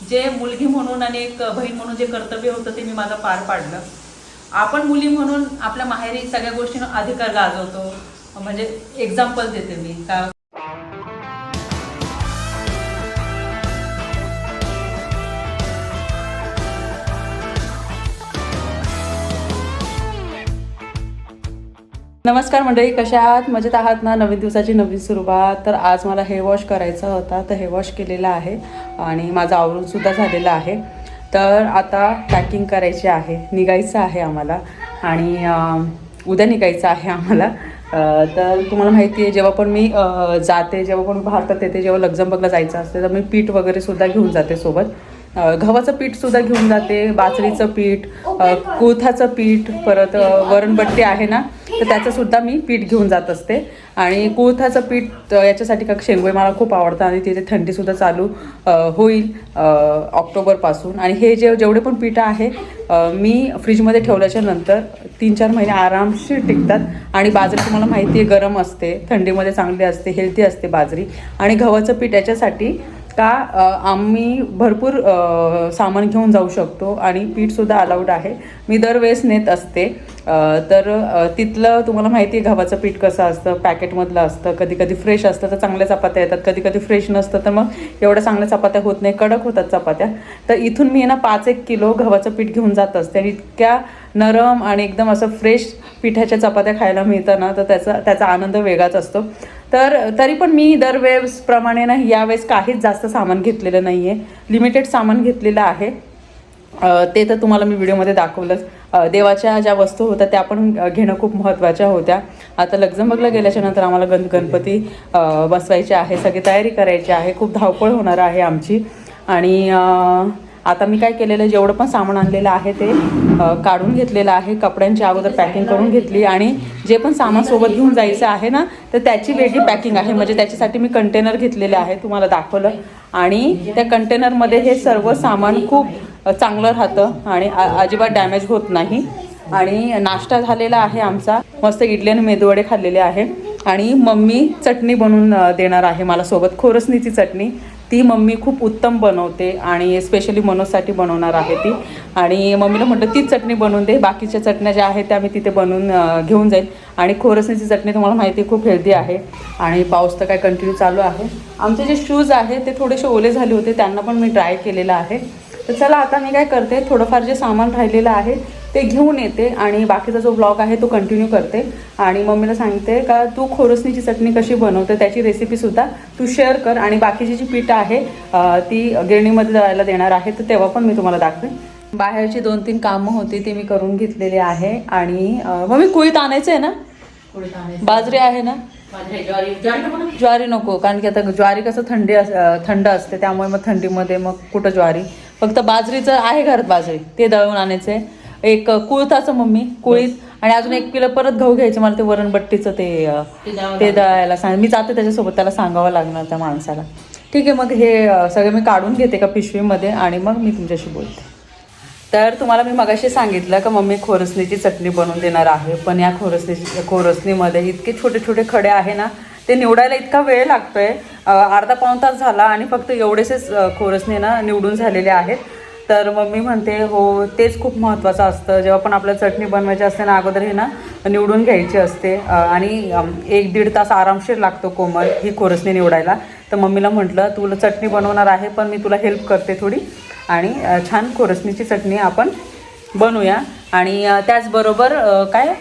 जे मुलगी म्हणून आणि एक बहीण म्हणून जे कर्तव्य होतं ते मी माझं पार पाडलं. आपण मुली म्हणून आपल्या माहेरी सगळ्या गोष्टींना अधिकार गाजवतो. म्हणजे एक्झाम्पल देते मी. का नमस्कार मंडळी कशा आहात? मजेत आहात ना? नवीन दिवसाची नवीन सुरुवात. तर आज मला हेअर वॉश करायचा होता. तर हेअर वॉश केलेला आहे आणि माझं आवरूनसुद्धा झालेलं आहे. तर आता पॅकिंग करायची आहे. निघायचं आहे आम्हाला आणि उद्या निघायचं आहे आम्हाला. तर तुम्हाला माहिती आहे जेव्हा पण मी जाते जेव्हा पण भारतात येते जेव्हा लक्झमबर्गला जायचं असते तर मी पीठ वगैरे सुद्धा घेऊन जाते सोबत. गव्हाचं पीठसुद्धा घेऊन जाते बाजरीचं पीठ कोथाचं पीठ परत वरणबट्टी आहे ना तर त्याचं सुद्धा मी पीठ घेऊन जात असते. आणि कुळथाचं पीठ याच्यासाठी का शेंगोळे मला खूप आवडतं आणि तिथे थंडीसुद्धा चालू होईल ऑक्टोबरपासून. आणि हे जे जेवढे पण पीठ आहे मी फ्रीजमध्ये ठेवल्याच्या नंतर तीन चार महिने आरामशीर टिकतात. आणि बाजरी तुम्हाला माहिती आहे गरम असते थंडीमध्ये चांगली असते हेल्दी असते बाजरी. आणि गव्हाचं पीठ याच्यासाठी का आम्ही भरपूर सामान घेऊन जाऊ शकतो आणि पीठसुद्धा अलाउड आहे. मी दरवेळेस नेत असते. तर तिथलं तुम्हाला माहिती आहे गव्हाचं पीठ कसं असतं पॅकेटमधलं असतं कधी कधी फ्रेश असतं तर चांगल्या चपात्या येतात कधी कधी फ्रेश नसतं तर मग एवढ्या चांगल्या चपात्या होत नाही कडक होतात चपात्या. तर इथून मी ना पाच एक किलो गव्हाचं पीठ घेऊन जात असते आणि इतक्या नरम आणि एकदम असं फ्रेश पिठाच्या चपात्या खायला मिळतं ना तर त्याचा त्याचा आनंद वेगळाच असतो. तर तरी पण मी दरवेळेसप्रमाणे ना यावेळेस काहीच जास्त सामान घेतलेलं नाही आहे लिमिटेड सामान घेतलेलं आहे. ते तर तुम्हाला मी व्हिडिओमध्ये दाखवलंच. देवाच्या ज्या वस्तू होत्या त्या पण घेणं खूप महत्त्वाच्या होत्या. आता लक्झमबर्गला गेल्याच्यानंतर आम्हाला गण गणपती बसवायचे आहे सगळी तयारी करायची आहे. खूप धावपळ होणार आहे आमची. आणि आता मी काय केलेलं आहे जेवढं पण सामान आणलेलं आहे ते काढून घेतलेलं आहे कपड्यांची अगोदर पॅकिंग करून घेतली आणि जे पण सामान सोबत घेऊन जायचं आहे ना तर त्याची वेगळी पॅकिंग आहे. म्हणजे त्याच्यासाठी मी कंटेनर घेतलेले आहे तुम्हाला दाखवलं. आणि त्या कंटेनरमध्ये हे सर्व सामान खूप चांगलं राहतं आणि अजिबात डॅमेज होत नाही. आणि नाश्ता झालेला आहे आमचा. मस्त इडली आणि मेदूवडे खाल्लेले आहे. आणि मम्मी चटणी बनवून देणार आहे मला सोबत. खोरसणीची चटणी. ती मम्मी खूप उत्तम बनवते आणि स्पेशली मनोजसाठी बनवणार आहे ती. आणि मम्मीला म्हटलं तीच चटणी बनवून दे बाकीच्या चटण्या ज्या आहेत त्या मी तिथे बनवून घेऊन जाईल आणि खोरसणीची चटणी तुम्हाला माहिती खूप हेल्दी आहे. आणि पाऊस तर काय कंटिन्यू चालू आहे. आमचे जे शूज आहेत ते थोडेसे ओले झाले होते त्यांना पण मी ट्राय केलेलं आहे. तर चला आता मी काय करते थोडंफार जे सामान राहिलेलं आहे ते घेऊन येते आणि बाकीचा जो ब्लॉग आहे तो कंटिन्यू करते. आणि मम्मीला सांगते का तू खोरसणीची चटणी कशी बनवते त्याची रेसिपीसुद्धा तू शेअर कर. आणि बाकीची जी पीठ आहे ती गिरणीमध्ये दळायला देणार आहे तर तेव्हा पण मी तुम्हाला दाखवेन. बाहेरची दोन तीन कामं होती ती मी करून घेतलेली आहे आणि मम्मी कुळीत आणायचं आहे ना? बाजरी आहे. ना? ज्वारी नको कारण की आता ज्वारी कसं थंडी थंड असते त्यामुळे मग थंडीमध्ये मग कुठं ज्वारी? फक्त बाजरीचं आहे घरात बाजरी ते दळून आणायचं आहे एक अं, कुळथाचं मम्मी कुळीत. आणि अजून एक किलो परत गहू घ्यायचे. मला ते वरणबट्टीचं ते ते दळायला सांग. मी जाते त्याच्यासोबत त्याला सांगावं लागणार त्या माणसाला. ठीक आहे मग हे सगळं मी काढून घेते का पिशवीमध्ये आणि मग मी तुमच्याशी बोलते. तर तुम्हाला मी मगाशी सांगितलं का मम्मी खोरसणीची चटणी बनवून देणार आहे. पण या खोरसणीची खोरसणीमध्ये इतके छोटे छोटे खडे आहे ना ते निवडायला इतका वेळ लागतोय. अर्धा पाऊण तास झाला आणि फक्त एवढेसेच खोरसणे ना निवडून झालेले आहेत. तर मम्मी म्हणते हो तेच खूप महत्त्वाचं असतं. जेव्हा पण आपल्याला चटणी बनवायची असते ना अगोदर हे ना निवडून घ्यायची असते. आणि एक दीड तास आरामशीर लागतो कोमल ही खोरसणी निवडायला. तर मम्मीला म्हटलं तुला चटणी बनवणार आहे पण मी तुला हेल्प करते थोडी. आणि छान खोरसणीची चटणी आपण बनवूया. आणि त्याचबरोबर काय?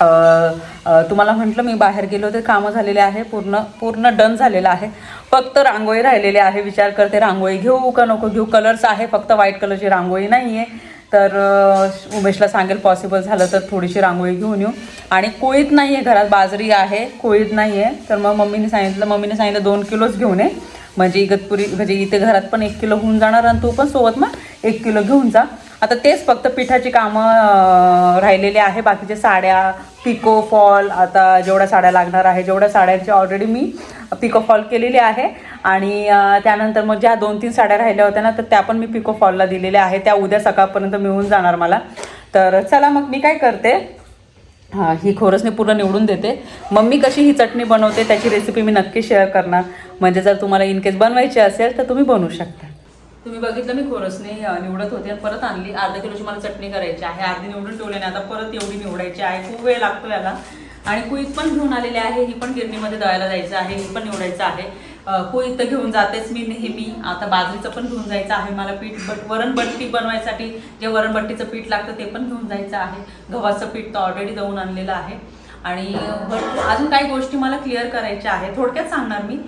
तुम्हाला म्हटलं मी बाहेर गेलो होते कामं झालेले आहे पूर्ण पूर्ण डन झालेलं आहे. फक्त रांगोळी राहिलेली आहे विचार करते रांगोळी घेऊ का नको घेऊ? कलर्स आहे फक्त व्हाईट कलरची रांगोळी नाही आहे तर उमेशला सांगेल पॉसिबल झालं तर थोडीशी रांगोळी घेऊन येऊ. आणि कोळीत नाही आहे घरात बाजरी आहे कोळीत नाही आहे तर मग मम्मीने सांगितलं मम्मीने सांगितलं दोन किलोच घेऊन ये. म्हणजे इगतपुरी म्हणजे इथे घरात पण एक किलो होऊन जाणार आणि तू पण सोबत मग एक किलो घेऊन जा. आता तेच फक्त पिठाची कामं राहिलेली आहे. बाकीच्या साड्या पिको फॉल आता जेवढ्या साड्या लागणार आहे जेवढ्या साड्यांची ऑलरेडी मी पिको फॉल केलेली आहे. आणि त्यानंतर मग ज्या दोन तीन साड्या राहिल्या होत्या ना तर त्या पण मी पिको फॉलला दिलेल्या आहे त्या उद्या सकाळपर्यंत मिळून जाणार मला. तर चला मग मी काय करते? हां ही खोरसने पूर्ण निवडून देते. मम्मी कशी ही चटणी बनवते त्याची रेसिपी मी नक्की शेअर करणार. म्हणजे जर तुम्हाला इन केस बनवायची असेल तर तुम्ही बनवू शकता. तुम्ही बघितलं मी खोरसने निवडत होते आणि परत आणली. अर्धा किलोची मला चटणी करायची आहे. अर्धी निवडून ठेवली नाही आता परत एवढी निवडायची आहे. खूप वेळ लागतो याला. आणि कुईत पण घेऊन आलेली आहे. ही पण गिरणीमध्ये दळायला जायचं आहे. ही पण निवडायचं आहे. अं, कुईत तर घेऊन जातेच मी नेहमी. आता बाजरीचं पण घेऊन जायचं आहे मला पीठ. बट वरणबट्टी बनवायसाठी जे वरणबट्टीचं पीठ लागतं ते पण घेऊन जायचं आहे. गव्हाचं पीठ तर ऑलरेडी दळून आणलेलं आहे. आणि भरपूर अजून काही गोष्टी मला क्लिअर करायच्या आहेत. थोडक्यात सांगणार मी.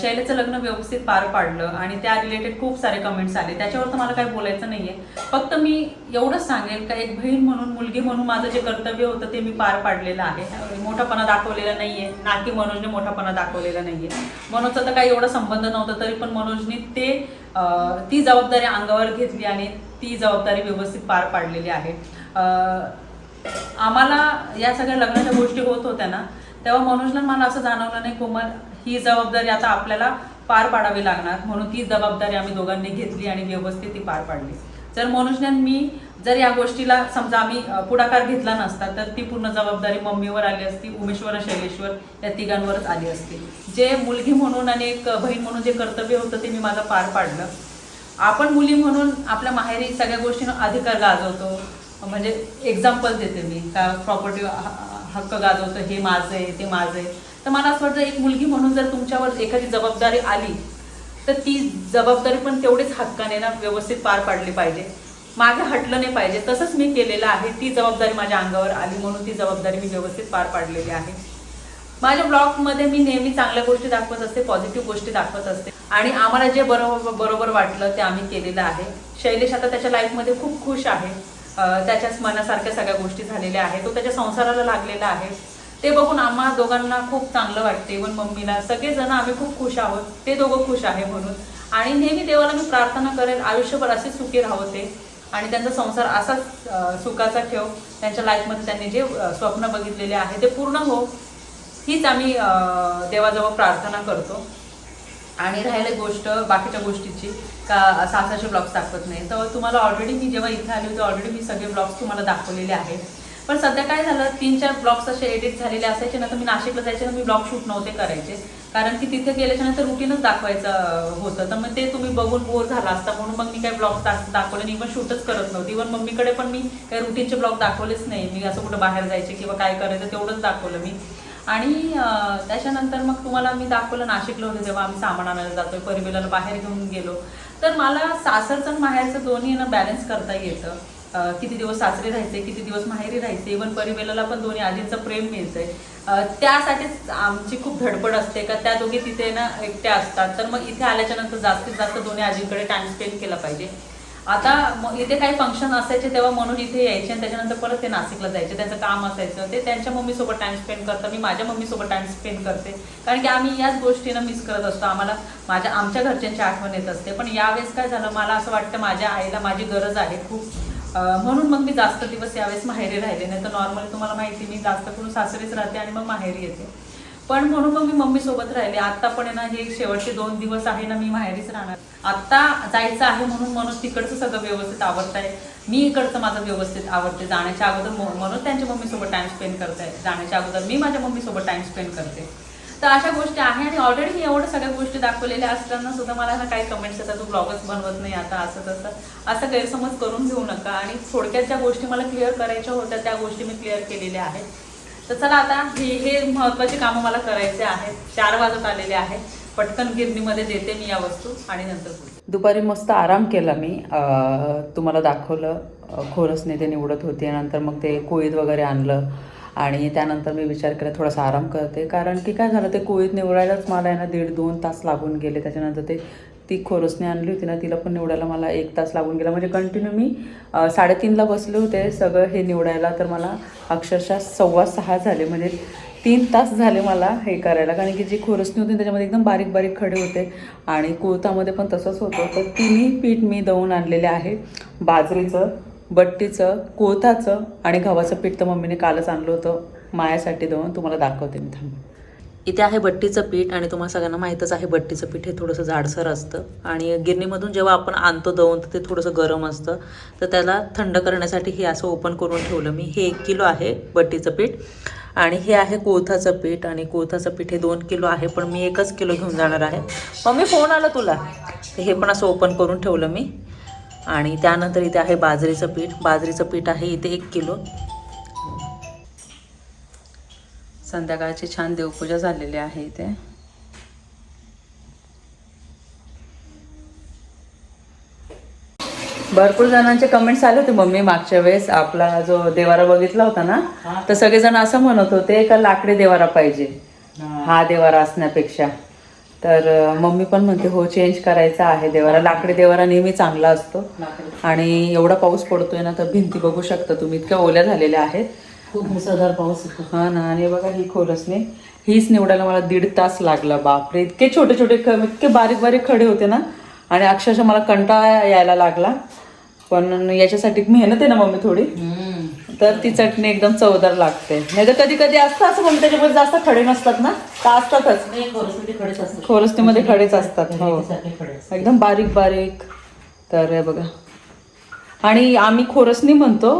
शैलेचं लग्न व्यवस्थित पार पाडलं आणि त्या रिलेटेड खूप सारे कमेंट्स आले. त्याच्यावर तर मला काही बोलायचं नाहीये. फक्त मी एवढंच सांगेल का एक बहीण म्हणून मुलगी म्हणून माझं जे कर्तव्य होतं ते मी पार पाडलेलं आहे. मोठापणा दाखवलेला नाहीये. ना की मनोजने मोठापणा दाखवलेला नाहीये. मनोजचा तर काही एवढा संबंध नव्हता तरी पण मनोजने ते ती जबाबदारी अंगावर घेतली आणि ती जबाबदारी व्यवस्थित पार पाडलेली आहे. आम्हाला या सगळ्या लग्नाच्या गोष्टी होत होत्या ना तेव्हा मनोजला मला असं जाणवलं नाही कोमल ही जबाबदारी आता आपल्याला पार पाडावी लागणार म्हणून ती जबाबदारी आम्ही दोघांनी घेतली आणि व्यवस्थित ती पार पाडली. जर मनोजने मी जर या गोष्टीला समजा आम्ही पुढाकार घेतला नसता तर ती पूर्ण जबाबदारी मम्मीवर आली असती उमेश्वर शैलेश्वर या तिघांवरच आली असती. जे मुलगी म्हणून आणि एक बहीण म्हणून जे कर्तव्य होतं ते मी माझं पार पाडलं. आपण मुली म्हणून आपल्या माहेरी सगळ्या गोष्टींना अधिकार गाजवतो म्हणजे एक्झाम्पल देते मी का प्रॉपर्टी हक्क गाजवतो हे माझं आहे ते माझं आहे. तर मला असं वाटतं एक मुलगी म्हणून जर तुमच्यावर एखादी जबाबदारी आली तर ती जबाबदारी पण तेवढीच हक्काने ना व्यवस्थित पार पाडली पाहिजे. मागे हटलं नाही पाहिजे. तसंच मी केलेलं आहे. ती जबाबदारी माझ्या अंगावर आली म्हणून ती जबाबदारी मी व्यवस्थित पार पाडलेली आहे. माझ्या ब्लॉगमध्ये मी नेहमी चांगल्या गोष्टी दाखवत असते पॉझिटिव्ह गोष्टी दाखवत असते. आणि आम्हाला जे बरोबर बरोबर वाटलं ते आम्ही केलेलं आहे. शैलेश आता त्याच्या लाईफमध्ये खूप खुश आहे. त्याच्याच मनासारख्या सगळ्या गोष्टी झालेल्या आहेत. तो त्याच्या संसाराला लागलेला आहे. ते बघून आम्हा दोघांना खूप चांगलं वाटते. इवन मम्मीला. सगळेजण आम्ही खूप खुश आहोत. ते दोघं खुश आहे म्हणून. आणि नेहमी देवाला मी प्रार्थना करेल आयुष्यभर असे सुखी राहावं ते. आणि त्यांचा संसार असाच सुखाचा ठेव. त्यांच्या लाईफमध्ये त्यांनी जे स्वप्न बघितलेले आहे ते पूर्ण हो. हीच आम्ही देवाजवळ प्रार्थना करतो. आणि राहिली गोष्ट बाकीच्या गोष्टीची का सासाचे ब्लॉग्स दाखवत नाही. तर तुम्हाला ऑलरेडी मी जेव्हा इथे आली होते ऑलरेडी मी सगळे ब्लॉग्स तुम्हाला दाखवलेले आहेत. पण सध्या काय झालं तीन चार ब्लॉग्स असे एडिट झालेले असायचे ना तर मी नाशिकला जायचे ना मी ब्लॉग शूट नव्हते करायचे. कारण की तिथे गेल्याच्यानंतर रुटीनच दाखवायचं होतं. तर मग ते तुम्ही बघून बोर झाला असता म्हणून मग मी काही ब्लॉग दाखवले नाही पण शूटच करत नव्हती. इव्हन मम्मीकडे पण मी काही रुटीनचे ब्लॉग दाखवलेच नाही. मी असं कुठं बाहेर जायचे किंवा काय करायचं तेवढंच दाखवलं मी. आणि त्याच्यानंतर मग तुम्हाला मी दाखवलं नाशिकला होते तेव्हा आम्ही सामान आणायला जातोय परिवेलाला बाहेर घेऊन गेलो. तर मला सासरचं आणि माहेरचं दोन्ही ना बॅलन्स करता येतं. किती दिवस सासरी राहायचे किती दिवस माहेरी राहायचे इव्हन परिवेलाला पण दोन्ही आजींचं प्रेम मिळतंय. त्यासाठीच आमची खूप धडपड असते का त्या दोघी तिथे ना एकट्या असतात. तर मग इथे आल्याच्यानंतर जास्तीत जास्त दोन्ही आजींकडे टाइम स्पेंड केला पाहिजे. आता इथे काही फंक्शन असायचे तेव्हा म्हणून इथे यायचे आणि त्याच्यानंतर परत ते नाशिकला जायचे. त्यांचं काम असायचं. ते त्यांच्या मम्मीसोबत टाइम स्पेंड करतात. मी माझ्या मम्मीसोबत टाइम स्पेंड करते. कारण की आम्ही याच गोष्टीनं मिस करत असतो. आम्हाला माझ्या आमच्या घरच्यांची आठवण येत असते. पण यावेळेस काय झालं? मला असं वाटतं माझ्या आईला माझी गरज आहे खूप. म्हणून मग मी जास्त दिवस यावेळेस माहेरी राहिले. नाही तर नॉर्मली तुम्हाला माहिती मी जास्त करून सासरीच राहते आणि मग माहेरी येते. पण म्हणून मग मी मम्मीसोबत राहिले. आत्ता पण आहे ना हे शेवटचे दोन दिवस आहे ना मी माहेरीच राहणार. आता जायचं आहे म्हणून म्हणून तिकडचं सगळं व्यवस्थित आवडत आहे मी इकडचं माझं व्यवस्थित आवडते जाण्याच्या अगोदर मनोज त्यांच्या मम्मीसोबत टाइम स्पेंड करते जाण्याच्या अगोदर मी माझ्या मम्मीसोबत टाइम स्पेंड करते. तर अशा गोष्टी आहे आणि ऑलरेडी मी एवढं सगळ्या गोष्टी दाखवलेल्या असताना सुद्धा मला ना काही कमेंट्स येतात तू ब्लॉगच बनवत नाही आता असं तसं. असं गैरसमज करून घेऊ नका. आणि थोडक्यात ज्या गोष्टी मला क्लिअर करायच्या होत्या त्या गोष्टी मी क्लिअर केलेल्या आहेत. तर चला आता हे हे महत्त्वाची कामं मला करायचे आहेत. चार वाजत आलेले आहेत. पटकन गिरणीमध्ये देते मी या वस्तू आणि नंतर दुपारी मस्त आराम केला मी. तुम्हाला दाखवलं खोरसने ते निवडत होते नंतर मग ते कोळीत वगैरे आणलं आणि त्यानंतर मी विचार केला थोडासा आराम करते. कारण की काय झालं ते कोळीत निवडायलाच मला आहे ना दीड दोन तास लागून गेले. त्याच्यानंतर ते ती खोरसने आणली होती ना तिला पण निवडायला मला एक तास लागून गेला. म्हणजे कंटिन्यू मी साडेतीनला बसले होते सगळं हे निवडायला. तर मला अक्षरशः सव्वा सहा झाले म्हणजे तीन तास झाले मला हे करायला. कारण की जी खोरसणी होती त्याच्यामध्ये एकदम बारीक बारीक खडे होते. आणि कुर्तामध्ये पण तसंच होतं. तर तिन्ही पीठ मी दळून आणलेले आहे. बाजरीचं बट्टीचं कोळथाचं आणि गव्हाचं पीठ तर मम्मीने कालच आणलं होतं. मायासाठी दळून तुम्हाला दाखवते मी थांब. इथे आहे बट्टीचं पीठ आणि तुम्हाला सगळ्यांना माहीतच आहे बट्टीचं पीठ हे थोडंसं जाडसर असतं. आणि गिरणीमधून जेव्हा आपण आणतो दळून तर ते थोडंसं गरम असतं. तर त्याला थंड करण्यासाठी हे असं ओपन करून ठेवलं. मी हे एक किलो आहे बट्टीचं पीठ. आणि हे आहे कोथाचं पीठ. आणि कोथाचं पीठ हे दोन किलो आहे पण मी एकच किलो घेऊन जाणार आहे. मम्मी फोन आला तुला? हे पण असं ओपन करून ठेवलं मी. आणि त्यानंतर इथे आहे बाजरीचं पीठ. बाजरीचं पीठ आहे इथे एक किलो. संध्याकाळची छान देवपूजा झालेली आहे इथे. भरपूर जणांचे कमेंट्स आले होते मम्मी मागच्या वेळेस. आपला जो देवारा बघितला होता ना तर सगळेजण असं म्हणत होते का लाकडी देवारा पाहिजे. हा. देवारा असण्यापेक्षा. तर मम्मी पण म्हणते हो चेंज करायचा आहे देवारा. लाकडी देवारा नेहमी चांगला असतो आणि एवढा पाऊस पडतोय ना तर भिंती बघू शकता तुम्ही. इतक्या ओल्या झालेल्या आहेत. खूप मुसळधार पाऊस हा ना आणि बघा ही खोलसने हीच निवडायला मला दीड तास लागला. बापरे इतके छोटे छोटे ख इतके बारीक बारीक खडे होते ना. आणि अक्षरशः मला कंटाळा यायला लागला. पण याच्यासाठी मेहनत आहे ना मम्मी थोडी. तर ती चटणी एकदम चवदार लागते. नाही तर कधी कधी असतं असं मम्मी त्याच्यामध्ये जास्त खडे नसतात ना. तर असतातच. नाही खोरसमध्ये खडेच असतात. हो. एकदम बारीक बारीक. तर हे बघा. आणि आम्ही खोरसनी म्हणतो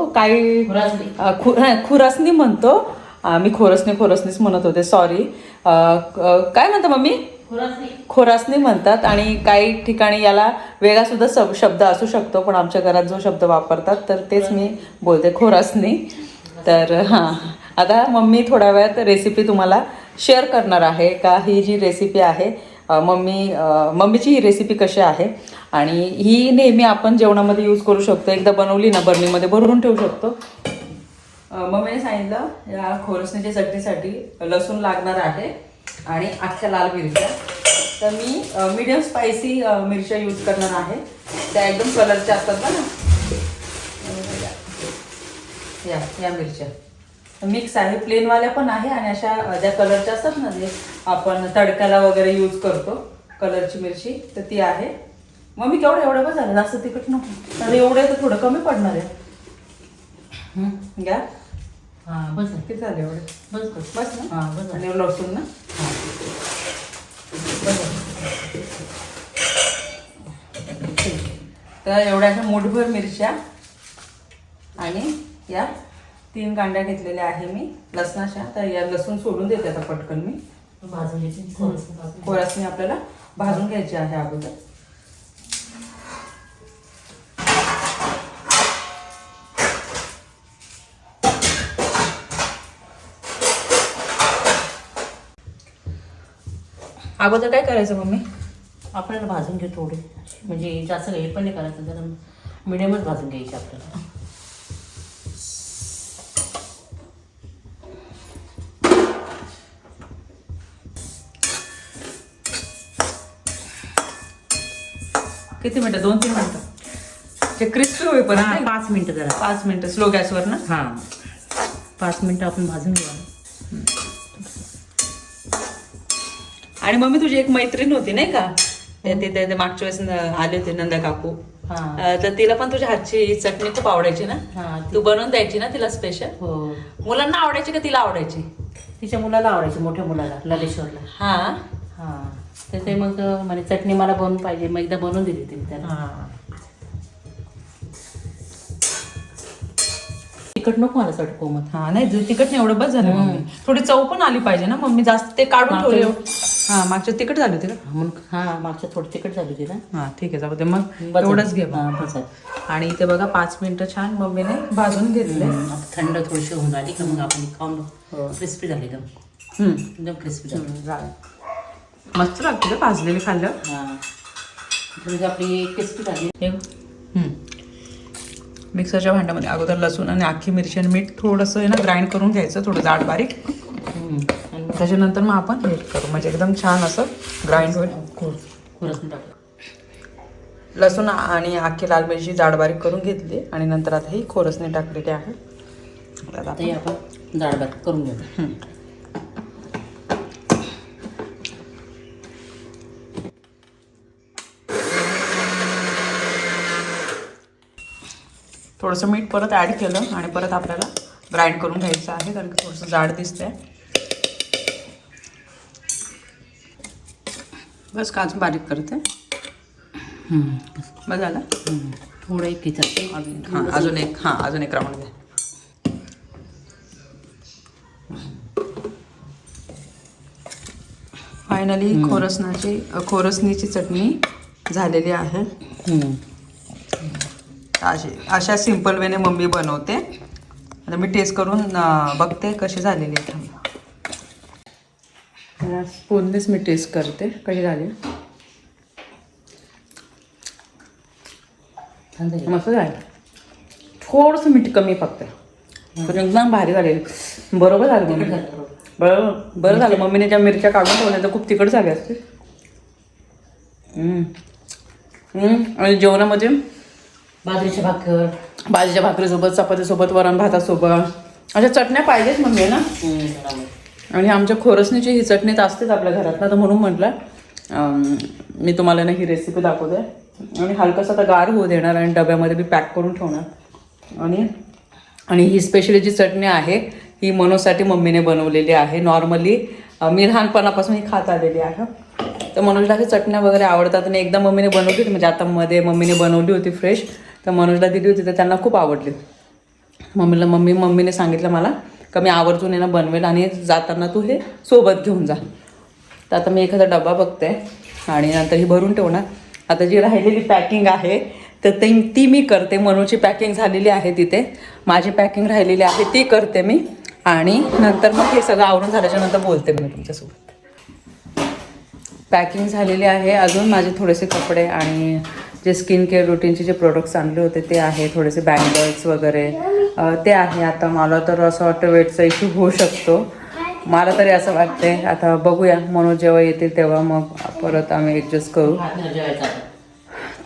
खु- हा, खुरासनी म्हणतो. आम्ही खोरसनी खोरसनीच म्हणत होते सॉरी काय म्हणतो मम्मी. खोरासनी. म्हणतात आणि काही ठिकाणी याला वेगळा सुद्धा सब शब्द असू शकतो पण आमच्या घरात जो शब्द वापरतात तर तेच मी बोलते खोरासनी. तर हां. आता मम्मी थोड्या वेळात रेसिपी तुम्हाला शेअर करणार आहे का ही जी रेसिपी आहे मम्मी मम्मीची ही रेसिपी कशी आहे? आणि ही नेहमी आपण जेवणामध्ये यूज करू शकतो. एकदा बनवली ना बर्नीमध्ये भरून ठेवू शकतो. मम्मीने सांगितलं या खोरसण्याच्या चटणीसाठी लसूण लागणार आहे आणि अख्ख्या लाल मिरच्या. तर मी मीडियम स्पायसी मिरच्या यूज करणार आहे. त्या एकदम कलरच्या असतात ना या या मिरच्या. मिक्स आहे. प्लेनवाल्या पण आहे आणि अशा ज्या कलरच्या असतात ना जे आपण तडक्याला वगैरे यूज करतो कलरची मिरची तर ती आहे. मग मी केवढं एवढं बस झालं. जास्त तिखट नको. तर एवढं तर थोडं कमी पडणार आहे. हं, घ्या. हा बस. किती झाले एवढे? बस बस बस ना? हा बस. आणि लसूण ना? हा. बस. तर एवढ्या मुठभर मिरच्या आणि या तीन कांड्या घेतलेल्या आहे मी लसणाच्या. तर या लसूण सोडून देते आता पटकन मी. भाजून भाजून. कोरसनी आपल्याला भाजून घ्यायची आहे अगोदर. अगोदर काय करायचं मम्मी? आपल्याला भाजून घे थोडे. म्हणजे जास्त हे पण नाही करायचं जरा मिडियमच भाजून घ्यायची आपल्याला. किती मिनिटं? दोन तीन मिनिटं. ते क्रिस्पी होईपर्यंत हा, का? पाच मिनिटं जरा. पाच मिनिटं स्लो गॅसवर ना? हा. पाच मिनिटं आपण भाजून घेऊ. आणि मम्मी तुझी एक मैत्रीण होती नाही का? ते- ते ते- ते मागच्या वेळेस न- आले होते नंदा काकू. हा. अं, तर तिला पण तुझ्या हातची चटणी खूप आवडायची ना? हा ती- तू बनवून द्यायची ना तिला स्पेशल हो. मुलांना आवडायची का तिला आवडायची? तिच्या मुलाला आवडायची मोठ्या मुलाला ललेश्वरला हा? हा. तर ते मग म्हणे चटणी मला बनवून पाहिजे. मग एकदा बनवून दिली तिने त्याला. तिखट नको मला चट कोमत हा नाही तिखट नाही एवढं बस झालं मम्मी. थोडी चव पण आली पाहिजे ना मम्मी. जास्त ते काढून ठेवले. हा मागच्या तिखट झाली होती का म्हणून हा मागच्या थोडी तिखट झाली होती ना? हा ठीक आहे जाऊ दे. मग बस एवढंच घे हा, मग. बस आहे. आणि इथे बघा पाच मिनिटं छान मम्मीने भाजून घेतले. हम्म, आता थंड थोडीशी होऊन झाली का मग आपण खाऊन हो. क्रिस्पी झाली एकदम. हम्म. एकदम क्रिस्पी झालं. मस्त लागते का भाजलेली खाल्लं. हा. म्हणजे आपली हे. मिक्सरच्या भांड्यामध्ये अगोदर लसूण आणि अख्खी मिरची आणि मीठ थोडंसं आहे ना ग्राइंड करून घ्यायचं थोडं जाड बारीक. आणि त्याच्यानंतर मग आपण हे करू. म्हणजे एकदम छान असं ग्राइंड होईल. लसूण आणि अख्खी लाल मिरची जाड बारीक करून घेतली आणि नंतर आता ही खोरसने टाकलेली आहे. आता आपण जाड बारीक करून घेऊ. थोडंसं मीठ परत ॲड केलं आणि परत आपल्याला ग्राइंड करून घ्यायचं आहे कारण की थोडंसं जाड आहे बस काजू बारीक करते. बस झालं? थोडं एक किचन हां अजून एक हां अजून एक राऊंड द्या फायनली खोरसनाची खोरसणीची चटणी झालेली आहे. अशी अशा सिंपल वेने मम्मी बनवते. आता मी टेस्ट करून बघते कशी झालेली आहे स्पूननेच मी टेस्ट करते. कशी झाली? मस्त झालं. थोडंसं मीठ कमी फक्त. एकदम भारी झालेली. बरोबर झालं मम्मी. बरोबर बरं झालं. मम्मीने ज्या मिरच्या काढून ठेवल्या तर खूप तिखट झाले असते. आणि जेवणामध्ये बाजरीची भाकर. भाजीच्या भाकरीसोबत चपातीसोबत वरण भातासोबत. अशा चटण्या पाहिजेच मम्मी ना? आणि आमच्या खोरसणीची ही चटणी तर असतेच आपल्या घरात ना तर म्हणून म्हटलं मी तुम्हाला ना ही रेसिपी दाखवते आणि हलकंसं आता गार होऊ देणार आणि डब्यामध्ये मी पॅक करून ठेवणार. आणि आणि ही स्पेशली जी चटणी आहे ही मनोसाठी मम्मीने बनवलेली आहे. नॉर्मली मी लहानपणापासून ही खात आलेली आहे. तर मनोजला ही चटण्या वगैरे आवडतात आणि एकदा मम्मीने बनवली होती म्हणजे आता मध्ये मम्मीने बनवली होती फ्रेश तर मनोजला दिली होती तर त्यांना खूप आवडली. मम्मीला मम्मी मम्मीने सांगितलं मला का मी आवर्जून येणं बनवेल आणि जाताना तू हे सोबत घेऊन जा. तर आता मी एखादा डबा बघते आणि नंतर ही भरून ठेवणार. आता जी राहिलेली पॅकिंग आहे तर ते ती मी करते. मनूची पॅकिंग झालेली आहे तिथे. माझी पॅकिंग राहिलेली आहे ती करते मी. आणि नंतर मग हे सगळं आवरून झाल्याच्यानंतर बोलते मी तुमच्यासोबत. पॅकिंग झालेली आहे. अजून माझे थोडेसे कपडे आणि जे स्किन केअर रुटीनचे जे प्रोडक्ट्स आणले होते ते आहे. थोडेसे बँगल्स वगैरे ते आहे आता. मला तर असं वाटतं वेटचा इश्यू होऊ शकतो. मला तरी असं वाटते आता बघूया. मनोज जेव्हा येतील तेव्हा मग परत आम्ही ॲडजस्ट करू.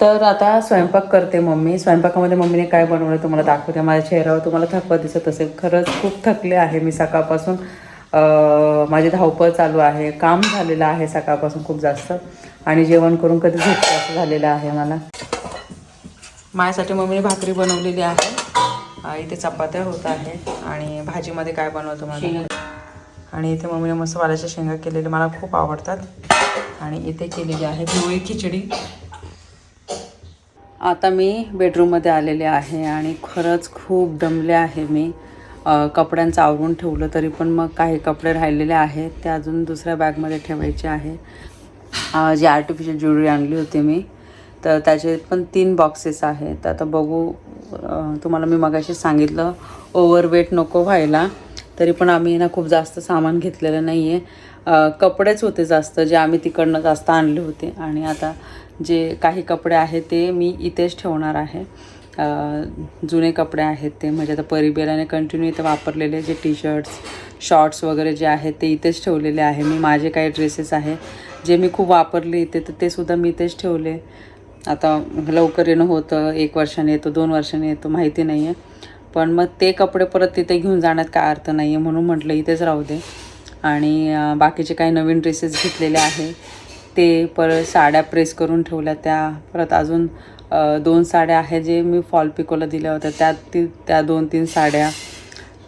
तर आता स्वयंपाक करते मम्मी. स्वयंपाकामध्ये मम्मीने काय बनवलं तुम्हाला दाखवते. माझ्या चेहऱ्यावर तुम्हाला थकवा दिसत असेल. खरंच खूप थकले आहे मी सकाळपासून. माझी धावपळ चालू आहे. काम झालेलं आहे सकाळपासून खूप जास्त. आणि जेवण करून कधी झोपतं असं झालेलं आहे मला. माझ्यासाठी मम्मीने भाकरी बनवलेली आहे. इथे चपात्या होत आहे आणि भाजीमध्ये काय बनवतो मला? आणि इथे मम्मीने मस्त वाल्याच्या शेंगा केलेल्या मला खूप आवडतात. आणि इथे केलेली आहे पिवळी खिचडी. आता मी बेडरूममध्ये आलेले आहे आणि खरंच खूप दमले आहे मी. कपड्यांचं आवरून ठेवलं तरी पण मग काही कपडे राहिलेले आहेत ते अजून दुसऱ्या बॅगमध्ये ठेवायचे आहे. जी आर्टिफिशियल ज्वेलरी आणली होती मी तर त्याचे पण तीन बॉक्सेस आहेत. तर आता बघू तुम्हाला मी मगाशी सांगितलं ओव्हरवेट नको व्हायला तरी पण आम्ही ना खूप जास्त सामान घेतलेलं नाही आहे कपडेच होते जास्त जे आम्ही तिकडनं जास्त आणले होते. आणि आता जे काही कपडे आहेत ते मी इथेच ठेवणार आहे. जुने कपडे आहेत ते म्हणजे आता परिबेलाने कंटिन्यू इथे वापरलेले जे टी शर्ट्स शॉर्ट्स वगैरे जे आहेत ते इथेच ठेवलेले आहे. मी माझे काही ड्रेसेस आहे. जे मी खूप वापरले इथे तर ते सुद्धा मी इथेच ठेवले. आता लवकर येणं होतं एक वर्षाने येतो दोन वर्षाने येतो माहिती नाही आहे पण मग ते कपडे परत तिथे घेऊन जाण्यात काय अर्थ नाही आहे म्हणून म्हटलं इथेच राहू दे. आणि बाकीचे काही नवीन ड्रेसेस घेतलेले आहे ते परत साड्या प्रेस करून ठेवल्या त्या. परत अजून दोन साड्या आहेत जे मी फॉल पिकोला दिल्या होत्या. त्या ती त्या दोन तीन साड्या.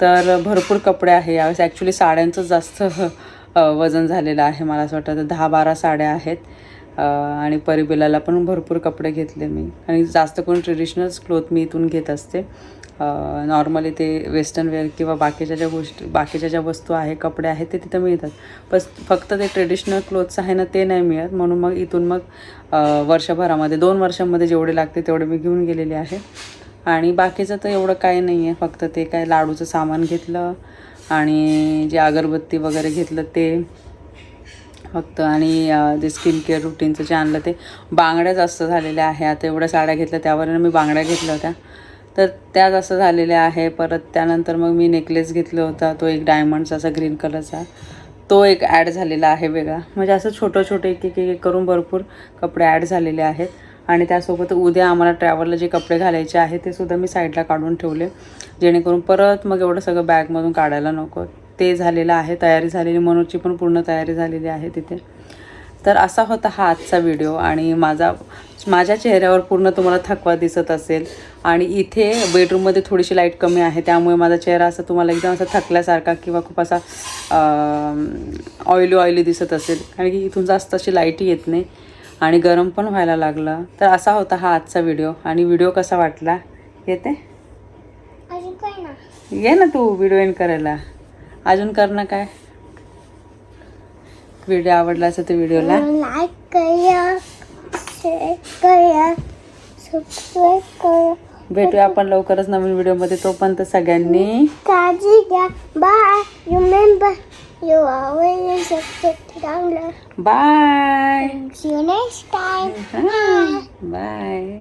तर भरपूर कपडे आहे. यावेळेस ॲक्च्युली साड्यांचं जास्त वजन झालेलं आहे. मला असं वाटतं तर दहा बारा साड्या आहेत. आणि परिबिलाला पण भरपूर कपडे घेतले मी. आणि जास्त करून ट्रेडिशनल्स क्लोथ मी इथून घेत असते. नॉर्मली ते वेस्टर्न वेअर किंवा बाकीच्या ज्या गोष्टी बाकीच्या ज्या वस्तू आहे कपडे आहेत ते तिथं मिळतात. बस फक्त ते ट्रेडिशनल क्लोथ्स आहे ना ते नाही मिळत. म्हणून मग इथून मग वर्षभरामध्ये दोन वर्षांमध्ये जेवढे लागते तेवढे मी घेऊन गेलेले आहे. आणि बाकीचं तर एवढं काही नाही आहे फक्त ते काय लाडूचं सामान घेतलं आणि जे अगरबत्ती वगैरे घेतलं ते फक्त आणि जे स्किन केअर रुटीनचं जे आणलं ते बांगड्या जास्त झालेल्या आहे आता एवढ्या साड्या घेतल्या त्यावर मी बांगड्या घेतल्या होत्या. तर त्या जास्त झालेल्या आहे. परत त्यानंतर मग मी नेकलेस घेतला होता. तो एक डायमंडचा असा ग्रीन कलरचा तो एक ॲड झालेला आहे वेगळा. म्हणजे असं छोटं छोटं एक एक एक करून भरपूर कपडे ॲड झालेले आहेत. आणि त्यासोबत उद्या आम्हाला ट्रॅव्हलला जे कपडे घालायचे आहे ते सुद्धा मी साईडला काढून ठेवले. जेणेकरून परत मग एवढं सगळं बॅगमधून काढायला नको. ते झालेलं आहे तयारी झालेली मनोजची पण पूर्ण तयारी झालेली आहे तिथे. तर असा होता हा आजचा व्हिडिओ आणि माझा माझ्या चेहऱ्यावर पूर्ण तुम्हाला थकवा दिसत असेल आणि इथे बेडरूममध्ये थोडीशी लाइट कमी आहे त्यामुळे माझा चेहरा असा तुम्हाला एकदम असा थकल्यासारखा किंवा खूप असा ऑइली ऑइली दिसत असेल. कारण की इथून जास्त अशी लाईटही येत नाही आणि गरम पण व्हायला लागलं. तर असा होता हा आजचा व्हिडिओ आणि व्हिडिओ कसा वाटला? येते. ये ना तू व्हिडिओ एंड करायला. अजून कर ना काय? व्हिडिओ आवडला असेल तर व्हिडिओला लाईक करा शेअर करा सबस्क्राईब करा. भेटूया आपण लवकरच नवीन व्हिडिओमध्ये तोपर्यंत सगळ्यांनी काळजी घ्या. Bye remember you down bye See you next time. Bye. Bye